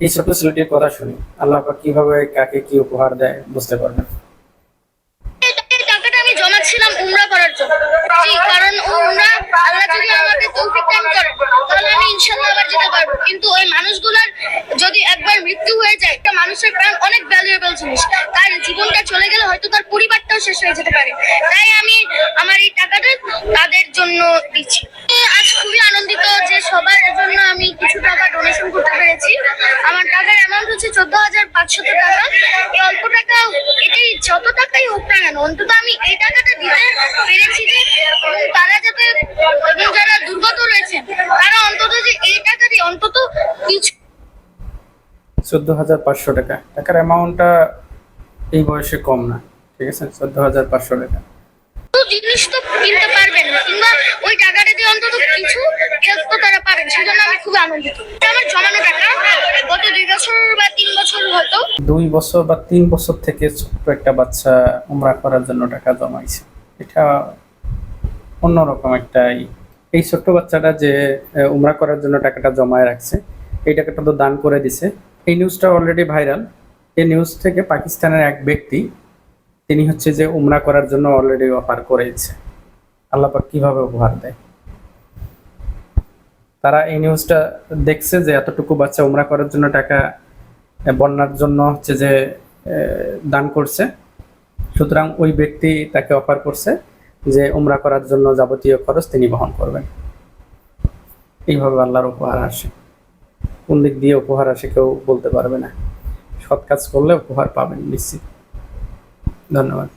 এই ছোট্ট ছেলেটির কথা শুনি। আল্লাহ পাক কীভাবে কাকে কি উপহার দেয় বুঝতে পারবেন? কিন্তু ওই মানুষগুলার যদি একবার মৃত্যু হয়ে যায় মানুষের প্রাণ অনেক ভ্যালুয়েবল জিনিস। জীবনটা চলে গেলে হয়তো তার পরিবারটাও শেষ হয়ে যেতে পারে। তাই আমি আমার এই টাকাটা তাদের জন্য দিচ্ছি। আজ খুবই আনন্দিত যে সবার জন্য আমি কিছু টাকা ডোনেশন করতে পেরেছি আমার টাকার অ্যামাউন্ট হচ্ছে চোদ্দ হাজার পাঁচশত টাকা। এই অল্প টাকা এটাই যত টাকাই হোক না কেন অন্তত আমি এই টাকাটা দিতে পেরেছি যে তারা যাতে এবং যারা দুর্গত রয়েছে তারা অন্তত যে এই টাকা দিয়ে অন্তত কিছু চোদ্দ হাজার পাঁচশো টাকা। টাকার অ্যামাউন্টটা এই বয়সে কম না ঠিক আছে? চোদ্দ হাজার পাঁচশো টাকা। জিনিস তো কিনতে পারবেন না কিংবা ওই টাকাটা দিয়ে অন্তত কিছু হেল্প তো তারা পাবেন সেজন্য আমি খুব আনন্দিত। আমার জমানো টাকা। হয়তো দুই বছর বা তিন বছর থেকে ছোট্ট একটা বাচ্চা উমরা করার জন্য টাকা জমাইছে। এটা অন্যরকম একটা এই ছোট্ট বাচ্চাটা যে উমরা করার জন্য টাকাটা জমায় রাখছে, এই টাকাটা তো দান করে দিছে। এই নিউজটা অলরেডি ভাইরাল এই নিউজ থেকে পাকিস্তানের এক ব্যক্তি, তিনি হচ্ছে যে উমরা করার জন্য অলরেডি অফার করেছে। আল্লাপাক কীভাবে উপহার দেয়? তারা এই নিউজটা দেখছে যে এতটুকু বাচ্চা উমরা করার জন্য টাকা বন্যার জন্য হচ্ছে যে দান করছে। সুতরাং ওই ব্যক্তি তাকে অফার করছে যে, উমরা করার জন্য যাবতীয় খরচ তিনি বহন করবেন। এইভাবে আল্লাহর উপহার আসে। কোন দিক দিয়ে উপহার আসে কেউ বলতে পারবে না। সৎ কাজ করলে উপহার পাবেন নিশ্চিত। ধন্যবাদ।